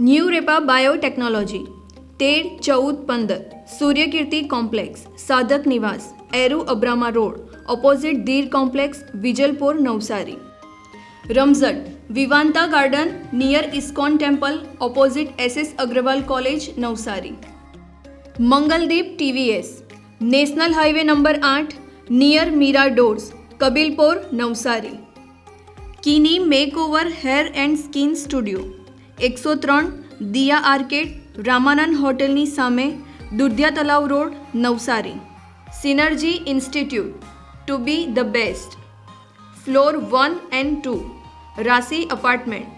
New Repa biotechnology, તેર, ચૌદ, પંદર, Suryakirti complex, Sadhak Niwas, Eru Abrama road, opposite Dhir complex, Vijalpor, Navsari. Ramzat, Vivanta garden, near ISKCON temple, opposite SS Agarwal college, Navsari. Mangaldeep TVS, national highway number આઠ, near Meera doors, Kabilpor, Navsari. Kini makeover hair and skin studio. એકસો ત્રણ Diya arcade, Ramanand હોટેલની સામે Dudhiya Talav road, Navsari. Synergy institute, to be the best. Floor one and two Rasi apartment,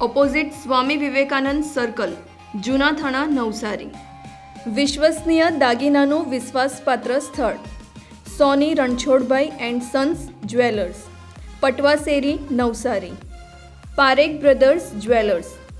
opposite Swami Vivekananda circle, Juna Thana, Navsari. વિશ્વસનીય દાગીનાનું વિશ્વાસપાત્ર સ્થળ, Soni Ranchhodbhai and sons jewellers, Patwaseri, Navsari. Parekh brothers jewellers.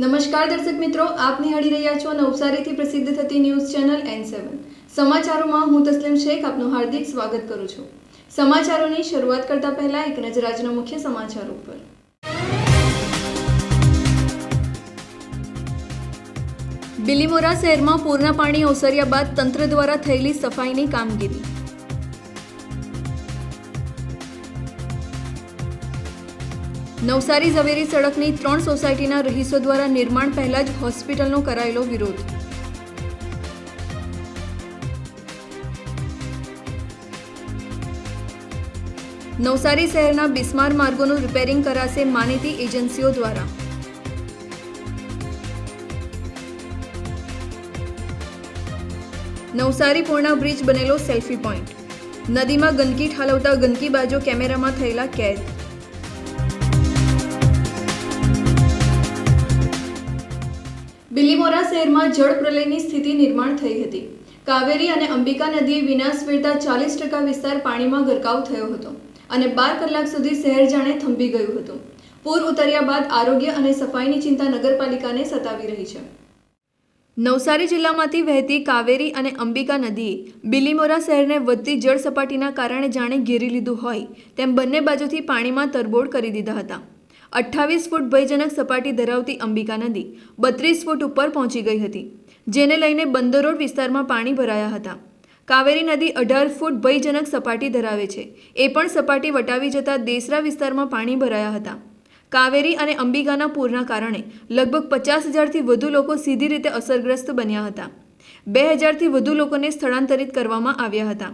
નમસ્કાર દર્શક મિત્રો, આપ નિહાળી રહ્યા છો નવસારીથી પ્રસિદ્ધ થતી ન્યૂઝ ચેનલ એન સેવન સમાચારોમાં હું તસ્લીમ શેખ આપનું હાર્દિક સ્વાગત કરું છું. સમાચારોની શરૂઆત કરતા પહેલા એક નજર આજના મુખ્ય સમાચારો પર બિલીમોરા શહેરમાં પૂરના પાણી ઓસર્યા બાદ તંત્ર દ્વારા થયેલી સફાઈની કામગીરી. નવસારી ઝવેરી સડકની ત્રણ સોસાયટીના રહીશો દ્વારા નિર્માણ પહેલા જ હોસ્પિટલનો કરાયેલો વિરોધ. નવસારી શહેરના બિસ્માર માર્ગોનું રિપેરિંગ કરાશે માનીતી એજન્સીઓ દ્વારા. નવસારી પૂર્ણા બ્રિજ બનેલો સેલ્ફી પોઈન્ટ. નદીમાં ગંદકી ઠાલવતા ગંદકીબાજો કેમેરામાં થયેલા કેદ. શહેરમાં જળ પ્રલયની સ્થિતિ નિર્માણ થઈ હતી. કાવેરી અને અંબિકા નદીએ વિનાશ વેરતા ચાલીસ ટકા વિસ્તાર પાણીમાં ગરકાવ થયો હતો અને બાર કલાક સુધી શહેર જાણે થંભી ગયું હતું. પૂર ઉતર્યા બાદ આરોગ્ય અને સફાઈની ચિંતા નગરપાલિકાને સતાવી રહી છે. નવસારી જિલ્લામાંથી વહેતી કાવેરી અને અંબિકા નદીએ બિલીમોરા શહેરને વધતી જળ સપાટીના કારણે જાણે ઘેરી લીધું હોય તેમ બંને બાજુથી પાણીમાં તરબોળ કરી દીધા હતા. અઠ્ઠાવીસ ફૂટ ભયજનક સપાટી ધરાવતી અંબિકા નદી બત્રીસ ફૂટ ઉપર પહોંચી ગઈ હતી, જેને લઈને બંદરોડ વિસ્તારમાં પાણી ભરાયા હતા. કાવેરી નદી અઢાર ફૂટ ભયજનક સપાટી ધરાવે છે. એ પણ સપાટી વટાવી જતા દેસરા વિસ્તારમાં પાણી ભરાયા હતા. કાવેરી અને અંબિકાના પૂરના કારણે લગભગ પચાસ હજારથી વધુ લોકો સીધી રીતે અસરગ્રસ્ત બન્યા હતા. બે હજારથી વધુ લોકોને સ્થળાંતરિત કરવામાં આવ્યા હતા.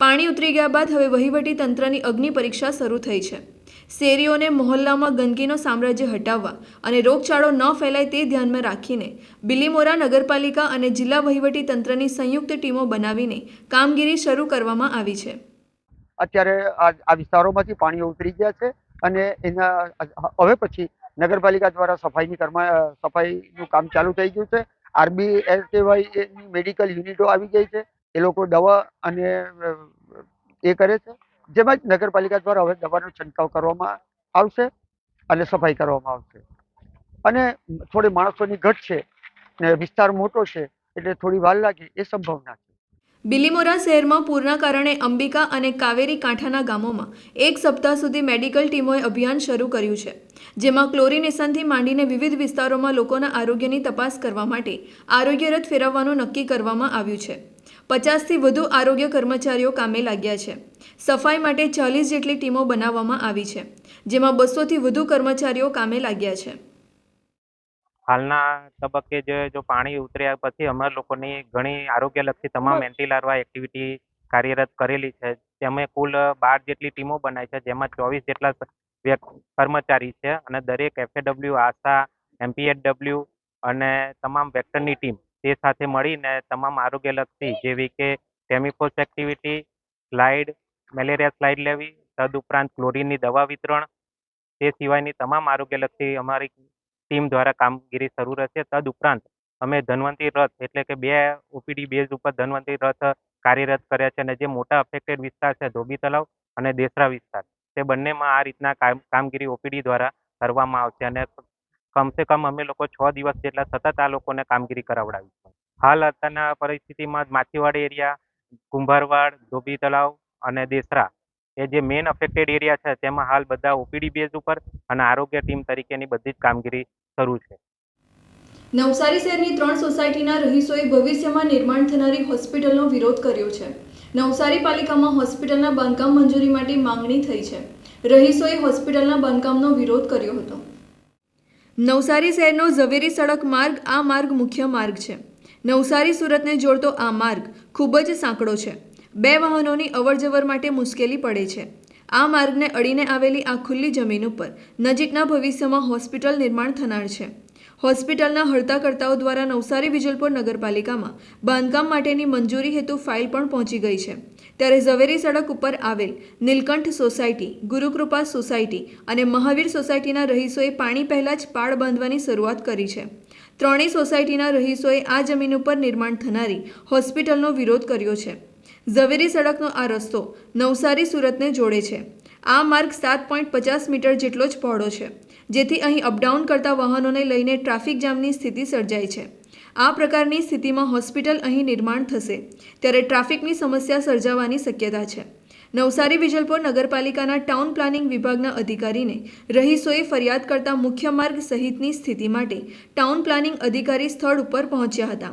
પાણી ઉતરી ગયા બાદ હવે વહીવટી તંત્રની અગ્નિ પરીક્ષા શરૂ થઈ છે. શેરીઓને મહોલ્લામાં ગંદકીનો સામ્રાજ્ય હટાવવા અને રોગચાળો ન ફેલાય તે ધ્યાનમાં રાખીને બિલીમોરા નગરપાલિકા અને જિલ્લા વહીવટી તંત્રની સંયુક્ત ટીમો બનાવીને કામગીરી શરૂ કરવામાં આવી છે. અત્યારે આ વિસ્તારોમાંથી પાણીઓ ઉતરી ગયા છે અને એના, હવે પછી નગરપાલિકા દ્વારા સફાઈની કર્મા સફાઈનું કામ ચાલુ થઈ ગયું છે. આરબી એસકેવાયની મેડિકલ યુનિટો આવી ગઈ છે. એ લોકો દવા અને એ કરે છે. જેમાં જ નગરપાલિકા દ્વારા હવે દવાનો છંટકાવ કરવામાં આવશે અને સફાઈ કરવામાં આવશે. અને થોડી માણસોની ઘટ છે ને વિસ્તાર મોટો છે એટલે થોડી વાર લાગે એ સંભાવના છે. બિલીમોરા શહેરમાં પૂરના કારણે અંબિકા અને કાવેરી કાંઠાના ગામોમાં એક સપ્તાહ સુધી મેડિકલ ટીમોએ અભિયાન શરૂ કર્યું છે, જેમાં ક્લોરિનેશનથી માંડીને વિવિધ વિસ્તારોમાં લોકોના આરોગ્યની તપાસ કરવા માટે આરોગ્ય રથ ફેરવવાનું નક્કી કરવામાં આવ્યું છે. પચાસથી વધુ આરોગ્ય કર્મચારીઓ કામે લાગ્યા છે. સફાઈ માટે ચાલીસ જેટલી ટીમો બનાવવામાં આવી છે જેમાં બસોથી વધુ કર્મચારીઓ કામે લાગ્યા છે. હાલના તબક્કે જે જો પાણી ઉતર્યા પછી અમારા લોકોની ઘણી આરોગ્યલક્ષી તમામ એન્ટી લાર્વા એક્ટિવિટી કાર્યરત કરેલી છે. તેમાં કુલ બાર જેટલી ટીમો બનાવી છે જેમાં ચોવીસ જેટલા કર્મચારી છે અને દરેક એફએડબ્લ્યુ આશા એમપીએડબ્લ્યુ અને તમામ વેક્ટરની ટીમ તે સાથે મળીને તમામ આરોગ્યલક્ષી જેવી કે temephos activity slide malaria slide લેવી, તદુપરાંત ક્લોરીનની દવા વિતરણ, તે સિવાયની તમામ આરોગ્યલક્ષી અમારી ટીમ દ્વારા કામગીરી શરૂ રહેશે. તદ ઉપરાંત અમે ધન્વંતરી રથ એટલે કે બે ઓપીડી બેઝ ઉપર ધન્વંતરી રથ કાર્યરત કર્યા છે અને જે મોટા અફેક્ટેડ વિસ્તાર છે, ધોબી તલાવ અને દેસરા વિસ્તાર, તે બંનેમાં આ રીતના કામ કામગીરી ઓપીડી દ્વારા કરવામાં આવશે અને કમસે કમ અમે લોકો છ દિવસ જેટલા સતત આ લોકોને કામગીરી કરાવડાવીશું હાલ અત્યારના પરિસ્થિતિમાં માછીવાડ એરિયા, કુંભારવાડ, ધોબી તળાવ અને દેસરા એ જે મેઇન અફેક્ટેડ એરિયા છે તેમાં હાલ બધા ઓપીડી બેઝ ઉપર અને આરોગ્ય ટીમ તરીકેની બધી જ કામગીરી શરૂ છે. નવસારી શહેરની ત્રણ સોસાયટીના રહીશોએ ભવિષ્યમાં નિર્માણ થનારી હોસ્પિટલનો વિરોધ કર્યો છે. નવસારી પાલિકામાં હોસ્પિટલના બાંધકામ મંજૂરી માટે માંગણી થઈ છે. રહીશોએ હોસ્પિટલના બાંધકામનો વિરોધ કર્યો હતો. નવસારી શહેરનો ઝવેરી સડક માર્ગ આ માર્ગ મુખ્ય માર્ગ છે. નવસારી સુરતને જોડતો આ માર્ગ ખૂબ જ સાંકડો છે. બે વાહનોની અવરજવર માટે મુશ્કેલી પડે છે. આ માર્ગને અડીને આવેલી આ ખુલ્લી જમીન ઉપર નજીકના ભવિષ્યમાં હોસ્પિટલ નિર્માણ થનાર છે. હોસ્પિટલના હડતાકર્તાઓ દ્વારા નવસારી વિજલપુર નગરપાલિકામાં બાંધકામ માટેની મંજૂરી હેતુ ફાઇલ પણ પહોંચી ગઈ છે. ત્યારે ઝવેરી સડક ઉપર આવેલ નીલકંઠ સોસાયટી, ગુરુકૃપા સોસાયટી અને મહાવીર સોસાયટીના રહીશોએ પાણી પહેલાં જ પાળ બાંધવાની શરૂઆત કરી છે. ત્રણેય સોસાયટીના રહીશોએ આ જમીન ઉપર નિર્માણ થનારી હોસ્પિટલનો વિરોધ કર્યો છે. ઝવેરી સડકનો આ રસ્તો નવસારી સુરતને જોડે છે. આ માર્ગ સાત પોઈન્ટ પચાસ મીટર જેટલો જ પહોળો છે, જેથી અહીં અપડાઉન કરતા વાહનોને લઈને ટ્રાફિક જામની સ્થિતિ સર્જાય છે. આ પ્રકારની સ્થિતિમાં હોસ્પિટલ અહીં નિર્માણ થશે. ત્યારે ટ્રાફિકની સમસ્યા સર્જાવાની શક્યતા છે. નવસારી વિજલપુર નગરપાલિકાના ટાઉન પ્લાનિંગ વિભાગના અધિકારીને રહીશોએ ફરિયાદ કરતા મુખ્ય માર્ગ સહિતની સ્થિતિ માટે ટાઉન પ્લાનિંગ અધિકારી સ્થળ ઉપર પહોંચ્યા હતા.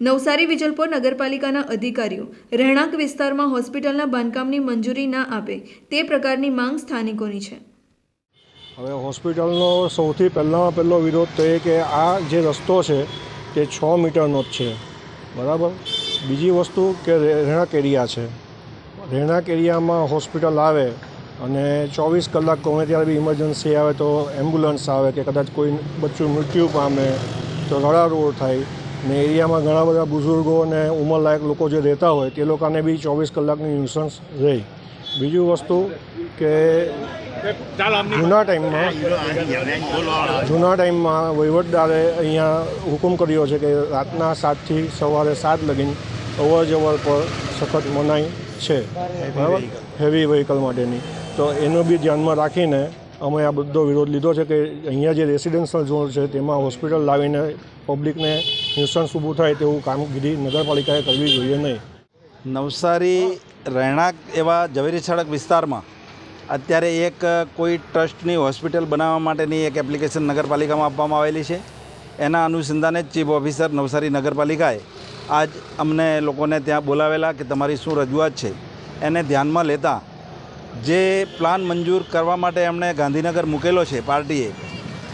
નવસારી વિજલપોર નગરપાલિકાના અધિકારીઓ રહેણાંક વિસ્તારમાં હોસ્પિટલના બાંધકામની મંજૂરી ના આપે તે પ્રકારની માંગ સ્થાનિકોની છે. હવે હોસ્પિટલનો સૌથી પહેલાંમાં પહેલો વિરોધ તો એ કે આ જે રસ્તો છે તે છ મીટરનો જ છે. બરાબર? બીજી વસ્તુ કે રહેણાંક એરિયા છે. રહેણાંક એરિયામાં હોસ્પિટલ આવે અને ચોવીસ કલાક ગમે ત્યારે બી ઇમરજન્સી આવે તો એમ્બ્યુલન્સ આવે કે કદાચ કોઈ બચ્ચું મૃત્યુ પામે તો રડારોડ થાય ને એરિયામાં ઘણા બધા બુઝુર્ગો અને ઉંમરલાયક લોકો જે રહેતા હોય તે લોકોને બી ચોવીસ કલાકની ઇન્સ્યોરન્સ રહે. બીજું વસ્તુ કે જૂના ટાઈમમાં જૂના ટાઈમમાં વહીવટદારે અહીંયા હુકમ કર્યો છે કે રાતના સાતથી સવારે સાત લગીન અવર જવર પર સખત મનાઈ છે. બરાબર? હેવી વ્હીકલ માટેની. તો એનું બી ધ્યાનમાં રાખીને અમે આ બધો વિરોધ લીધો છે કે અહીંયા જે રેસિડેન્શિયલ ઝોન છે તેમાં હોસ્પિટલ લાવીને પબ્લિકને ન્યુસન્સ ઊભું થાય તેવું કામગીરી નગરપાલિકાએ કરવી જોઈએ નહીં. નવસારી રહેણાંક એવા ઝવેરી સડક વિસ્તારમાં અત્યારે એક કોઈ ટ્રસ્ટની હોસ્પિટલ બનાવવા માટેની એક એપ્લિકેશન નગરપાલિકામાં આપવામાં આવેલી છે. એના અનુસંધાને જ ચીફ ઓફિસર નવસારી નગરપાલિકાએ આજ અમને લોકોને ત્યાં બોલાવેલા કે તમારી શું રજૂઆત છે. એને ધ્યાનમાં લેતા જે પ્લાન મંજૂર કરવા માટે એમણે ગાંધીનગર મૂકેલો છે પાર્ટીએ,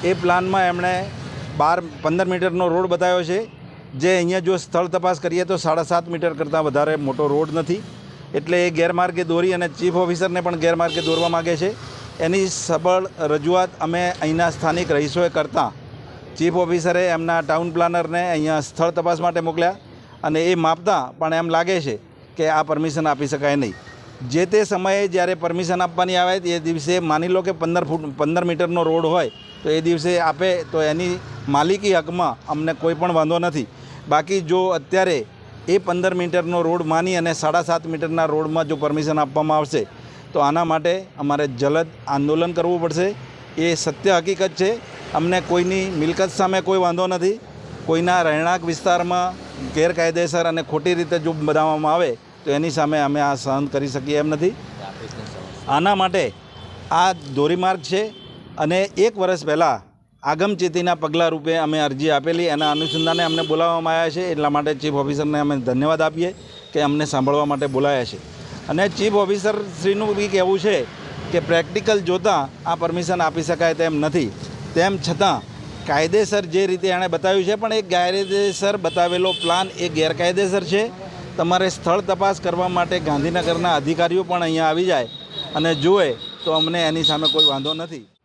એ પ્લાનમાં એમણે બાર, પંદર મીટરનો રોડ બતાવ્યો છે. જે અહીંયા જો સ્થળ તપાસ કરીએ તો સાડા સાત મીટર કરતાં વધારે મોટો રોડ નથી. એટલે એ ગેરમાર્ગે દોરી અને ચીફ ઓફિસરને પણ ગેરમાર્ગે દોરવા માગે છે. એની સબળ રજૂઆત અમે અહીંના સ્થાનિક રહીશોએ કરતાં. ચીફ ઓફિસરે એમના ટાઉન પ્લાનરને અહીંયા સ્થળ તપાસ માટે મોકલ્યા અને એ માપતા પણ એમ લાગે છે કે આ પરમિશન આપી શકાય નહીં. જે તે સમયે જ્યારે પરમિશન આપવાની આવે એ દિવસે માની લો કે પંદર ફૂટ, પંદર મીટરનો રોડ હોય તો એ દિવસે આપે તો એની માલિકી હકમાં અમને કોઈ પણ વાંધો નથી. બાકી જો અત્યારે એ પંદર મીટરનો રોડ માની અને સાડા સાત મીટરના રોડમાં જો પરમિશન આપવામાં આવશે, તો આના માટે અમારે જલદ આંદોલન કરવું પડશે. એ સત્ય હકીકત છે. અમને કોઈની મિલકત સામે કોઈ વાંધો નથી. કોઈના રહેણાંક વિસ્તારમાં ગેરકાયદેસર અને ખોટી રીતે જો બનાવવામાં આવે, તો એની સામે અમે આ સહન કરી શકીએ એમ નથી. આના માટે આ ધોરીમાર્ગ છે અને એક વર્ષ પહેલાં આગમચેતીના પગલાં રૂપે અમે અરજી આપેલી. એના અનુસંધાને અમને બોલાવવામાં આવ્યા છે. એટલા માટે ચીફ ઓફિસરને અમે ધન્યવાદ આપીએ કે અમને સાંભળવા માટે બોલાયા છે. અને ચીફ ઓફિસર શ્રીનું બી કહેવું છે કે પ્રેક્ટિકલ જોતાં આ પરમિશન આપી શકાય તેમ નથી. તેમ છતાં કાયદેસર જે રીતે એણે બતાવ્યું છે, પણ એ ગેરકાયદેસર બતાવેલો પ્લાન એ ગેરકાયદેસર છે. તમારે સ્થળ તપાસ કરવા માટે ગાંધીનગરના અધિકારીઓ પણ અહીંયા આવી જાય અને જુએ તો અમને એની સામે કોઈ વાંધો નથી.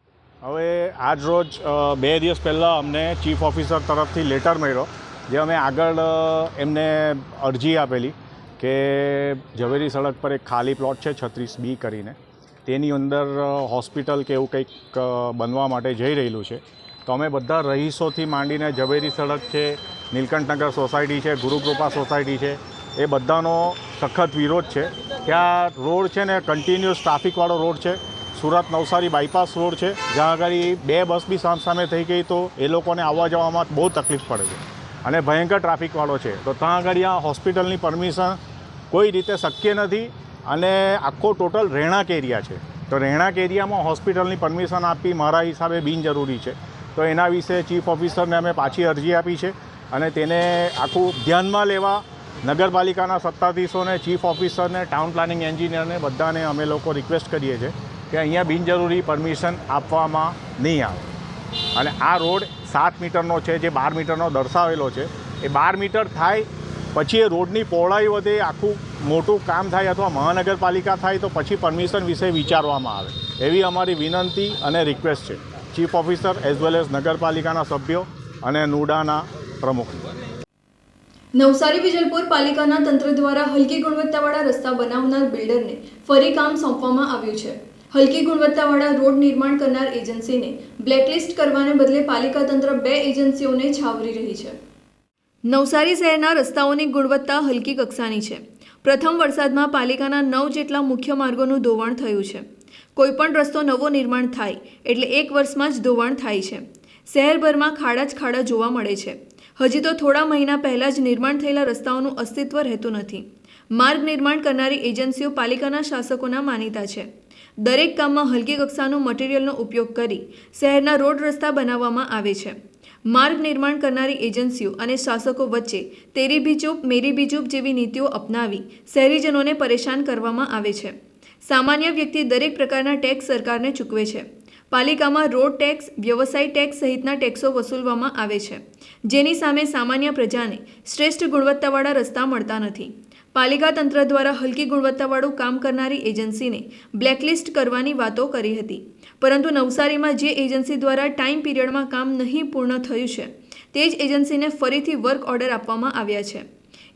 હવે આજ રોજ બે દિવસ પહેલાં અમને ચીફ ઓફિસર તરફથી લેટર મળ્યો, જે અમે આગળ એમને અરજી આપેલી કે ઝવેરી સડક પર એક ખાલી પ્લોટ છે, છત્રીસ બી કરીને. તેની અંદર હોસ્પિટલ કે એવું કંઈક બનવા માટે જઈ રહેલું છે. તો અમે બધા રહીશોથી માંડીને ઝવેરી સડક છે, નીલકંઠનગર સોસાયટી છે, ગુરુકૃપા સોસાયટી છે, એ બધાનો સખત વિરોધ છે. આ રોડ છે ને કન્ટિન્યુઅસ ટ્રાફિકવાળો રોડ છે. સુરત નવસારી બાયપાસ રોડ છે. જ્યાં આગળ બે બસ બી સામસામે થઈ ગઈ તો એ લોકોને આવવા જવામાં બહુ તકલીફ પડે છે. અને ભયંકર ટ્રાફિકવાળો છે. તો ત્યાં આગળ આ હોસ્પિટલની પરમિશન કોઈ રીતે શક્ય નથી અને આખો ટોટલ રહેણાંક એરિયા છે. તો રહેણાંક એરિયામાં હોસ્પિટલની પરમિશન આપવી મારા હિસાબે બિનજરૂરી છે. તો એના વિશે ચીફ ઓફિસરને અમે પાછી અરજી આપી છે અને તેને આખું ધ્યાનમાં લેવા નગરપાલિકાના સત્તાધીશોને ચીફ ઓફિસરને ટાઉન પ્લાનિંગ એન્જિનિયરને બધાને અમે લોકો રિક્વેસ્ટ કરીએ છીએ. કે અહીંયા બિનજરૂરી પરમિશન આપવામાં નહીં આવે. અને આ રોડ સાત મીટરનો છે, જે બાર મીટરનો દર્શાવેલો છે, એ બાર મીટર થાય, પછી એ રોડની પહોળાઈ વધે, આખું મોટું કામ થાય અથવા મહાનગરપાલિકા થાય, તો પછી પરમિશન વિશે વિચારવામાં આવે. એવી અમારી વિનંતી અને રિક્વેસ્ટ છે. Chief officer as well as નગરપાલિકાના સભ્યો અને નુડાના પ્રમુખ. નવસારી વિજલપુર પાલિકાના તંત્ર દ્વારા હલકી ગુણવત્તાવાળા રસ્તા બનાવનાર બિલ્ડરને ફરી કામ સોંપવામાં આવ્યું છે. હલકી ગુણવત્તાવાળા રોડ નિર્માણ કરનાર એજન્સીને બ્લેકલિસ્ટ કરવાને બદલે પાલિકા તંત્ર બે એજન્સીઓને છાવરી રહી છે. નવસારી શહેરના રસ્તાઓની ગુણવત્તા હલકી કક્ષાની છે. પ્રથમ વરસાદમાં પાલિકાના નવ જેટલા મુખ્ય માર્ગોનું ધોવાણ થયું છે. કોઈપણ રસ્તો નવો નિર્માણ થાય એટલે એક વર્ષમાં જ ધોવાણ થાય છે. શહેરભરમાં ખાડા જ ખાડા જોવા મળે છે. હજી તો થોડા મહિના પહેલાં જ નિર્માણ થયેલા રસ્તાઓનું અસ્તિત્વ રહેતું નથી. માર્ગ નિર્માણ કરનારી એજન્સીઓ પાલિકાના શાસકોના માનીતા છે. દરેક કામમાં હલકી કક્ષાનું મટીરિયલનો ઉપયોગ કરી શહેરના રોડ રસ્તા બનાવવામાં આવે છે. માર્ગ નિર્માણ કરનારી એજન્સીઓ અને શાસકો વચ્ચે તેરી બી મેરી બી જેવી નીતિઓ અપનાવી શહેરીજનોને પરેશાન કરવામાં આવે છે. સામાન્ય વ્યક્તિ દરેક પ્રકારના ટેક્સ સરકારને ચૂકવે છે. પાલિકામાં રોડ ટેક્સ, વ્યવસાય ટેક્સ સહિતના ટેક્સો વસૂલવામાં આવે છે. જેની સામે સામાન્ય પ્રજાને શ્રેષ્ઠ ગુણવત્તાવાળા રસ્તા મળતા નથી. પાલિકા તંત્ર દ્વારા હલકી ગુણવત્તાવાળું કામ કરનારી એજન્સીને બ્લેકલિસ્ટ કરવાની વાતો કરી હતી. પરંતુ નવસારીમાં જે એજન્સી દ્વારા ટાઈમ પીરિયડમાં કામ નહીં પૂર્ણ થયું છે, તે જ એજન્સીને ફરીથી વર્ક ઓર્ડર આપવામાં આવ્યા છે.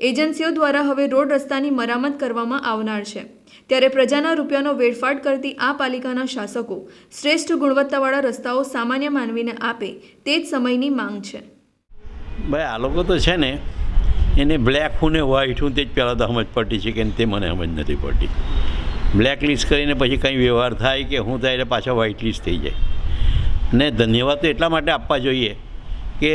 એજન્સીઓ દ્વારા હવે રોડ રસ્તાની મરામત કરવામાં આવનાર છે. ત્યારે પ્રજાના રૂપિયાનો વેડફાટ કરતી આ પાલિકાના શાસકો શ્રેષ્ઠ ગુણવત્તાવાળા રસ્તાઓ સામાન્ય માનવીને આપે તે જ સમયની માંગ છે. ભાઈ, આ લોકો તો છે ને એને બ્લેક હું ને વ્હાઇટ હું તે જ પહેલાં તો સમજ પડતી છે કે તે મને સમજ નથી પડતી. બ્લેક લિસ્ટ કરીને પછી કંઈ વ્યવહાર થાય કે હું થાય એટલે પાછા વ્હાઇટ લિસ્ટ થઈ જાય. ને ધન્યવાદ તો એટલા માટે આપવા જોઈએ કે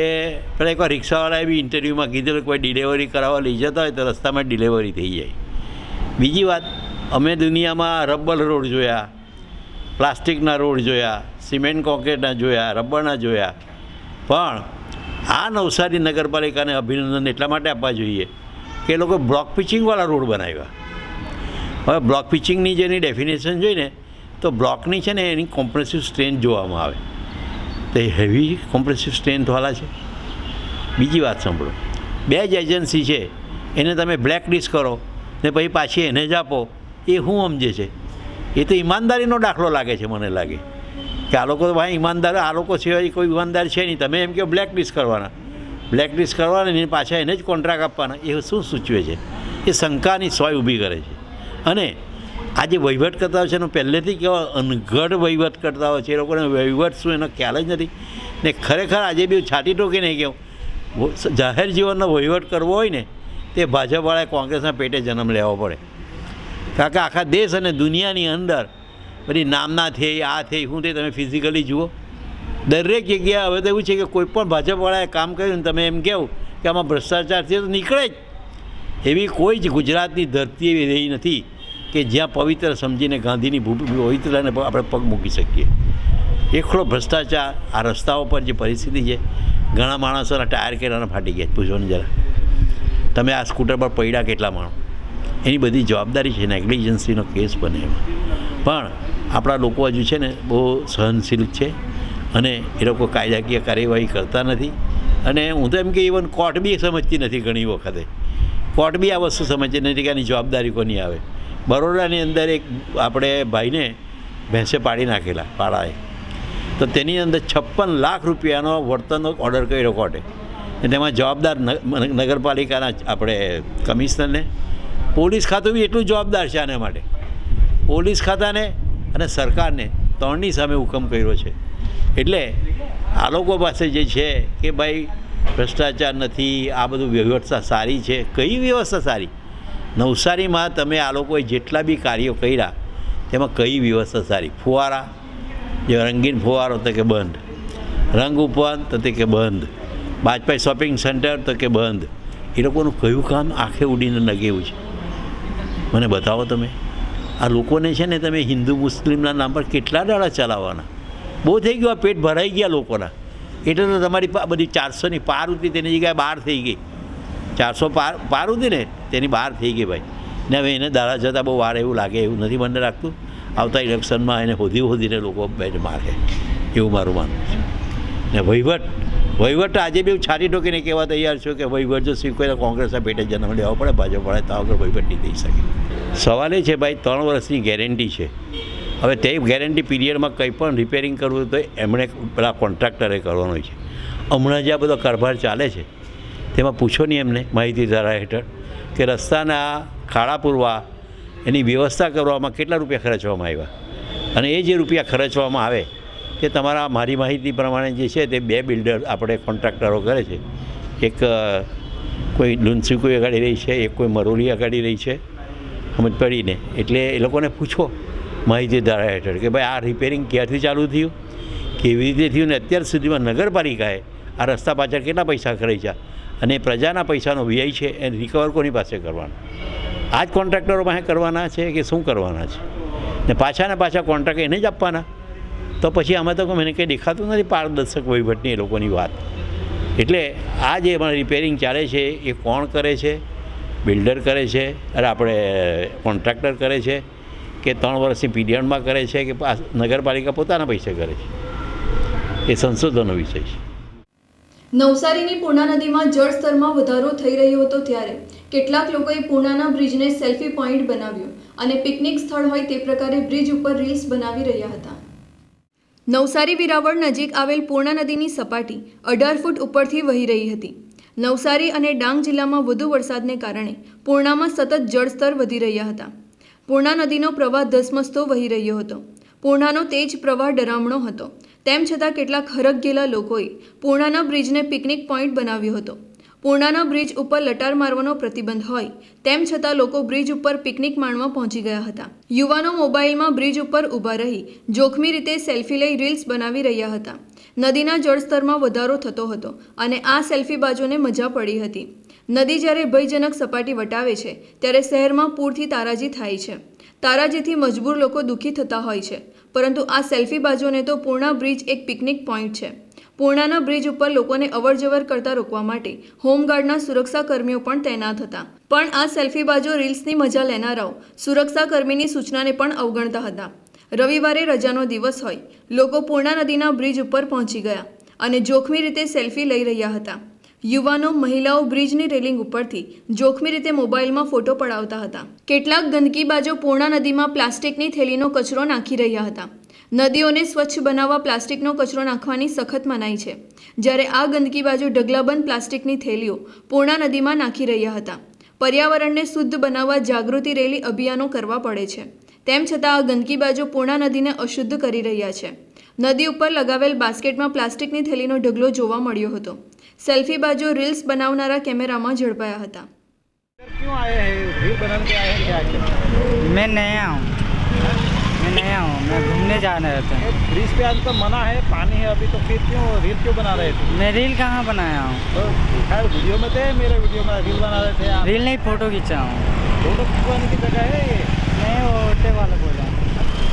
પેલા એકવાર રિક્ષાવાળાએ બી ઇન્ટરવ્યૂમાં કીધેલું કોઈ ડિલિવરી કરાવવા લઈ જતા હોય તો રસ્તામાં ડિલિવરી થઈ જાય. બીજી વાત, અમે દુનિયામાં રબર રોડ જોયા, પ્લાસ્ટિકના રોડ જોયા, સિમેન્ટ કોન્ક્રીટના જોયા, રબરના જોયા. પણ આ નવસારી નગરપાલિકાને અભિનંદન એટલા માટે આપવા જોઈએ કે એ લોકો બ્લોક પિચિંગવાળા રોડ બનાવ્યા. હવે બ્લોક પિચિંગની જેની ડેફિનેશન જોઈને તો બ્લોકની છે ને એની કોમ્પ્રેસિવ સ્ટ્રેન્થ જોવામાં આવે. તો એ હેવી કોમ્પ્રેસિવ સ્ટ્રેન્થવાળા છે. બીજી વાત સાંભળો. બે જ એજન્સી છે, એને તમે બ્લેક લિસ્ટ કરો ને પછી પાછી એને જ આપો. એ શું સમજે છે. એ તો ઈમાનદારીનો દાખલો લાગે છે, મને લાગે. કે આ લોકો તો ભાઈ ઈમાનદાર, આ લોકો સિવાય કોઈ ઈમાનદાર છે નહીં. તમે એમ કહો બ્લેક લિસ્ટ કરવાના. બ્લેક લિસ્ટ કરવાના એની પાછા એને જ કોન્ટ્રાક્ટ આપવાના. એ શું સૂચવે છે? એ શંકાની સોય ઊભી કરે છે. અને આ જે વહીવટ કરતા હોય છે, એનો પહેલેથી કેવા અનગઢ વહીવટ કરતા હોય છે, એ લોકોને વહીવટ શું એનો ખ્યાલ જ નથી. ને ખરેખર આજે બી છાતી ટોકી નહીં કહું. જાહેર જીવનનો વહીવટ કરવો હોય ને, તે ભાજપવાળાએ કોંગ્રેસના પેટે જન્મ લેવો પડે. કારણ કે આખા દેશ અને દુનિયાની અંદર બધી નામના થઈ આ થઈ શું થઈ તમે ફિઝિકલી જુઓ. દરેક જગ્યાએ હવે તો એવું છે કે કોઈ પણ ભાજપવાળાએ કામ કર્યું ને તમે એમ કહો કે આમાં ભ્રષ્ટાચાર છે તો નીકળે જ. એવી કોઈ જ ગુજરાતની ધરતી એવી રહી નથી કે જ્યાં પવિત્ર સમજીને ગાંધીની પવિત્રને આપણે પગ મૂકી શકીએ. એકલો ભ્રષ્ટાચાર આ રસ્તાઓ પર જે પરિસ્થિતિ છે, ઘણા માણસોના ટાયર કેરાના ફાટી ગયા પૂછો ને જરા. તમે આ સ્કૂટર પર પડ્યા કેટલા માણો એની બધી જવાબદારી છે નેગ્લિજન્સીનો કેસ બને એમાં. પણ આપણા લોકો હજુ છે ને બહુ સહનશીલ છે અને એ લોકો કાયદાકીય કાર્યવાહી કરતા નથી. અને હું તો એમ કે ઇવન કોર્ટ બી સમજતી નથી ઘણી વખતે. કોર્ટ બી આ વસ્તુ સમજતી નથી કે આની જવાબદારી કોની આવે. બરોડાની અંદર એક આપણે ભાઈને ભેંસે પાડી નાખેલા પાડાએ તો તેની અંદર છપ્પન લાખ રૂપિયાનો વર્તનનો ઓર્ડર કર્યો કોર્ટે તેમાં જવાબદાર નગરપાલિકાના આપણે કમિશનરને. પોલીસ ખાતું બી એટલું જવાબદાર છે આના માટે. પોલીસ ખાતાને અને સરકારને ત્રણની સામે હુકમ કર્યો છે. એટલે આ લોકો પાસે જે છે કે ભાઈ ભ્રષ્ટાચાર નથી, આ બધું વ્યવસ્થા સારી છે. કઈ વ્યવસ્થા સારી? નવસારીમાં તમે આ લોકોએ જેટલા બી કાર્યો કર્યા, તેમાં કઈ વ્યવસ્થા સારી? ફુવારા, જે રંગીન ફુવારો તો કે બંધ. રંગ ઉપવન તો તે કે બંધ. બાજપાઈ શોપિંગ સેન્ટર તો કે બંધ. એ લોકોનું કયું કામ આંખે ઉડીને લગે છે? મને બતાવો તમે. આ લોકોને છે ને તમે હિન્દુ મુસ્લિમના નામ પર કેટલા દાડા ચલાવવાના? બહુ થઈ ગયું પેટ ભરાઈ ગયા લોકોના. એટલે તો તમારી બધી ચારસોની પાર ઉતરી, તેની જગ્યાએ બાર થઈ ગઈ. ચારસો પાર પાર ઉતરી ને, તેની બહાર થઈ ગઈ ભાઈ. ને હવે એને દાડા જતાં બહુ વાર એવું લાગે, એવું નથી મને લાગતું આવતા ઇલેક્શનમાં એને હોધી હોધીને લોકો બેને મારે. એવું મારું માનવું છે. ને વહીવટ વહીવટ આજે બી છાતી ટોકીને કહેવા તૈયાર છું કે વહીવટ જો તો કોંગ્રેસના પેટે જન્મ લેવા પડે, ભાજપ પડે તો આગળ વહીવટ નહીં થઈ શકે. સવાલ એ છે ભાઈ, ત્રણ વર્ષની ગેરંટી છે. હવે તે ગેરંટી પીરિયડમાં કંઈ પણ રિપેરિંગ કરવું તો એમણે પેલા કોન્ટ્રાક્ટરે કરવાનો છે. હમણાં જે આ બધો કારભાર ચાલે છે, તેમાં પૂછો નહીં એમને માહિતી ધારા હેઠળ કે રસ્તાના ખાડા પૂરવા, એની વ્યવસ્થા કરવામાં કેટલા રૂપિયા ખર્ચવામાં આવ્યા. અને એ જે રૂપિયા ખર્ચવામાં આવે, તે તમારા મારી માહિતી પ્રમાણે જે છે તે બે બિલ્ડર આપણે કોન્ટ્રાક્ટરો કરે છે. એક કોઈ લુન્સીકુઈ અગાડી રહી છે, એક કોઈ મરોલી અગાડી રહી છે. સમજ પડીને. એટલે એ લોકોને પૂછો માહિતી ધારા હેઠળ કે ભાઈ આ રિપેરિંગ ક્યાંથી ચાલુ થયું? કેવી રીતે થયું? ને અત્યાર સુધીમાં નગરપાલિકાએ આ રસ્તા પાછળ કેટલા પૈસા ખર્ચ્યા? અને પ્રજાના પૈસાનો વ્યય છે એ રિકવર કોની પાસે કરવાનો? આ જ કોન્ટ્રાક્ટરો પાસે કરવાના છે કે શું કરવાના છે? ને પાછા ને પાછા કોન્ટ્રાક્ટ એને જ આપવાના. તો પછી આમાં તો મને કંઈ દેખાતું નથી પારદર્શક વહીવટની એ લોકોની વાત. એટલે આ જે રિપેરિંગ ચાલે છે એ કોણ કરે છે? બિલ્ડર કરે છે, અરે આપણે કોન્ટ્રાક્ટર કરે છે, કે ત્રણ વર્ષની પીરિયડમાં કરે છે, કે નગરપાલિકા પોતાના પૈસે કરે છે. એ સંશોધનનો વિષય છે. નવસારીની પૂર્ણા નદીમાં જળસ્તરમાં વધારો થઈ રહ્યો હતો ત્યારે કેટલાક લોકોએ પૂર્ણાના બ્રિજને સેલ્ફી પોઈન્ટ બનાવ્યો અને પિકનિક સ્થળ હોય તે પ્રકારે બ્રિજ ઉપર રીલ્સ બનાવી રહ્યા હતા. નવસારી વિરાવળ નજીક આવેલ પૂર્ણા નદીની સપાટી અઢાર ફૂટ ઉપરથી વહી રહી હતી. નવસારી અને ડાંગ જિલ્લામાં વધુ વરસાદને કારણે પૂર્ણામાં સતત જળસ્તર વધી રહ્યા હતા. પૂર્ણા નદીનો પ્રવાહ ધસમસતો વહી રહ્યો હતો. પૂર્ણાનો તેજ પ્રવાહ ડરામણો હતો. તેમ છતાં કેટલાક હરખ લોકોએ પૂર્ણાના બ્રિજને પિકનિક પોઈન્ટ બનાવ્યો હતો. પૂર્ણાના બ્રિજ ઉપર લટાર મારવાનો પ્રતિબંધ હોય, તેમ છતાં લોકો બ્રિજ ઉપર પિકનિક માણવા પહોંચી ગયા હતા. યુવાનો મોબાઈલમાં બ્રિજ ઉપર ઊભા રહી, જોખમી રીતે સેલ્ફી લઈ રીલ્સ બનાવી રહ્યા હતા. નદીના જળસ્તરમાં વધારો થતો હતો અને આ સેલ્ફી બાજુને મજા પડી હતી. નદી જ્યારે ભયજનક સપાટી વટાવે છે, ત્યારે શહેરમાં પૂરથી તારાજી થાય છે. તારાજીથી મજબૂર લોકો દુઃખી થતા હોય છે, પરંતુ આ સેલ્ફી બાજુને તો પૂર્ણા બ્રિજ એક પિકનિક પોઈન્ટ છે. પૂર્ણાના બ્રિજ ઉપર લોકોને અવરજવર કરતા રોકવા માટે હોમગાર્ડના સુરક્ષાકર્મીઓ પણ તૈનાત હતા. પણ આ સેલ્ફી બાજુ રીલ્સની મજા લેનારાઓ સુરક્ષાકર્મીની સૂચનાને પણ અવગણતા હતા. રવિવારે રજાનો દિવસ હોય, લોકો પૂર્ણા નદીના બ્રિજ ઉપર પહોંચી ગયા અને જોખમી રીતે સેલ્ફી લઈ રહ્યા હતા. યુવાનો, મહિલાઓ બ્રિજની રેલિંગ ઉપરથી જોખમી રીતે મોબાઈલમાં ફોટો પડાવતા હતા. કેટલાક ગંદકીબાજો પૂર્ણા નદીમાં પ્લાસ્ટિકની થેલીનો કચરો નાખી રહ્યા હતા. નદીઓને સ્વચ્છ બનાવવા પ્લાસ્ટિકનો કચરો નાખવાની સખત મનાઈ છે. જ્યારે આ ગંદકી બાજુ ઢગલાબંધ પ્લાસ્ટિકની થેલીઓ પૂર્ણા નદીમાં નાખી રહ્યા હતા. પર્યાવરણને શુદ્ધ બનાવવા જાગૃતિ રેલી અભિયાનો કરવા પડે છે. તેમ છતાં આ ગંદકી બાજુ પૂર્ણા નદીને અશુદ્ધ કરી રહ્યા છે. નદી ઉપર લગાવેલ બાસ્કેટમાં પ્લાસ્ટિકની થેલીનો ઢગલો જોવા મળ્યો હતો. સેલ્ફી બાજુ રીલ્સ બનાવનારા કેમેરામાં ઝડપાયા હતા. મેં નહીં આવું. मैं नया हूँ मैं घूमने जाने रहता हूँ। ब्रिज पे आज तो मना है पानी है अभी तो फिर क्यों रील क्यों बना रहे थे? मैं रील कहाँ बनाया हूँ? तो खैर वीडियो में थे मेरे वीडियो में रील बना रहे थे रील नहीं फ़ोटो खींचा हूँ। फ़ोटो खिंचवाने की जगह है ये? नहीं वो होटल वाला बोला।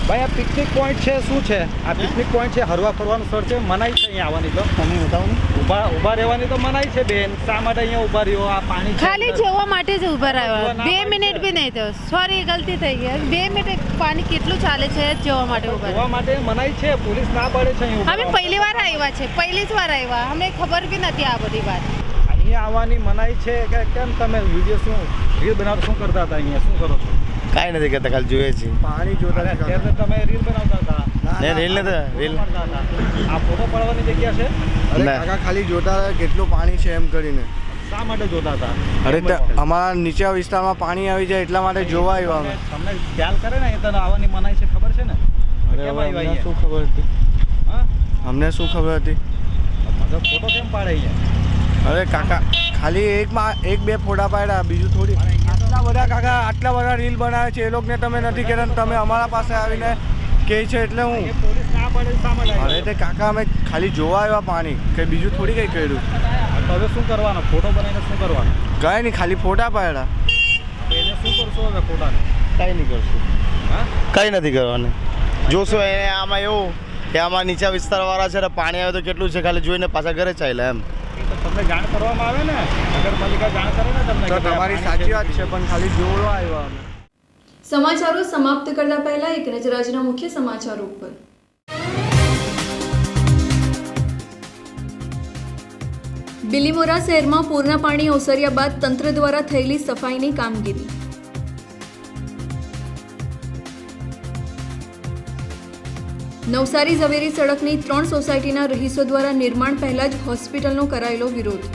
ભાઈ આ પિકનિક પોઈન્ટ છે શું છે? આ પિકનિક પોઈન્ટ છે હરવા ફરવાનું સ્થળ છે મનાઈ છે અહીંયા આવવાની તો? તમે બતાવો ઊભા ઊભા રહેવાની તો મનાઈ છે બેન. શા માટે અહીંયા ઊભા રહ્યો? આ પાણી ખાલી. જોવા માટે જ ઊભા રહ્યા. બે મિનિટ બી નહીં થયો સોરી ગલતી થઈ ગઈ. બે મિનિટ પાણી કેટલું ચાલે છે જોવા માટે ઊભા જોવા માટે મનાઈ છે પોલીસ ના પડે છે અહીંયા અમે પહેલી વાર આવ્યા છે પહેલી જ વાર આવ્યા. અમને ખબર બી નથી આ બધી વાત. અહીંયા આવવાની મનાઈ છે કે કેમ તમે વીડિયો શું રીલ બનાવ શું કરતા હતા અહીંયા? શું કરો છો? કાંઈ નથી કરતા ખાલી જોઈએ છીએ. પાણી જોતા તમે રીલ બનાવતા હતા. ને રીલ નથી રીલ. આ ફોટો પાડવાની જગ્યા છે? અરે કાકા ખાલી જોતા કેટલું પાણી છે એમ કરીને. શા માટે જોતા હતા? અરે અમારા નીચા વિસ્તારમાં પાણી આવી જાય એટલા માટે જોવા આવ્યા અમે. તમને ખ્યાલ કરે ને એ તને આવવાની મનાઈ છે ખબર છે ને? અરે? શું ખબર હતી? હા? અમને શું ખબર હતી? ફોટો કેમ પાડે અરે કાકા ખાલી એકમાં એક બે ફોટા પાડ્યા બીજું થોડી. આટલા બધા કાકા આટલા બધા રીલ બનાવે છે એ લોકોને તમે નથી કહેતા ને તમે અમારા પાસે આવીને કહે છે એટલે હું. અરે તે કાકા અમે ખાલી જોવા આવ્યા પાણી કે બીજું થોડી કંઈ કર્યું. હવે શું કરવાનું? ફોટો બનાવીને શું કરવાનું? કાંઈ નહીં ખાલી ફોટા પાડ્યા. એને શું કરશો હવે ફોટાને? કાંઈ નહીં કરશું. હા? કંઈ નથી કરવાનું. જોશો એને આમાં એવું કે આમાં નીચા વિસ્તારવાળા છે ને પાણી આવે તો કેટલું છે ખાલી જોઈને પાછા ઘરે ચાલ્યા એમ. તમને જાણ કરવામાં આવે ને નગરપાલિકા જાણ કરે ને તમને તો તમારી સાચી વાત છે પણ ખાલી જોવા આવ્યા અમે. સમાચારો સમાપ્ત કરતા પહેલા એક નજર આજના મુખ્ય સમાચારો ઉપર. બિલીમોરા શહેરમાં પૂરના પાણી ઓસર્યા બાદ તંત્ર દ્વારા થયેલી સફાઈની કામગીરી. નવસારી ઝવેરી સડકની ત્રણ સોસાયટીના રહીશો દ્વારા નિર્માણ પહેલા જ હોસ્પિટલનો કરાયેલો વિરોધ.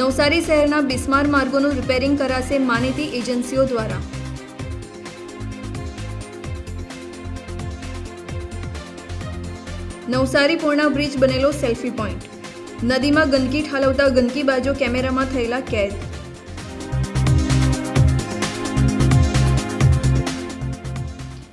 નવસારી શહેરના બિસ્માર માર્ગોનું રિપેરિંગ કરાશે માનીતી એજન્સીઓ દ્વારા. નવસારી પૂર્ણા બ્રિજ બનેલો સેલ્ફી પોઈન્ટ. નદીમાં ગંદકી ઠાલવતા ગંદકીબાજો કેમેરામાં થયેલા કેદ.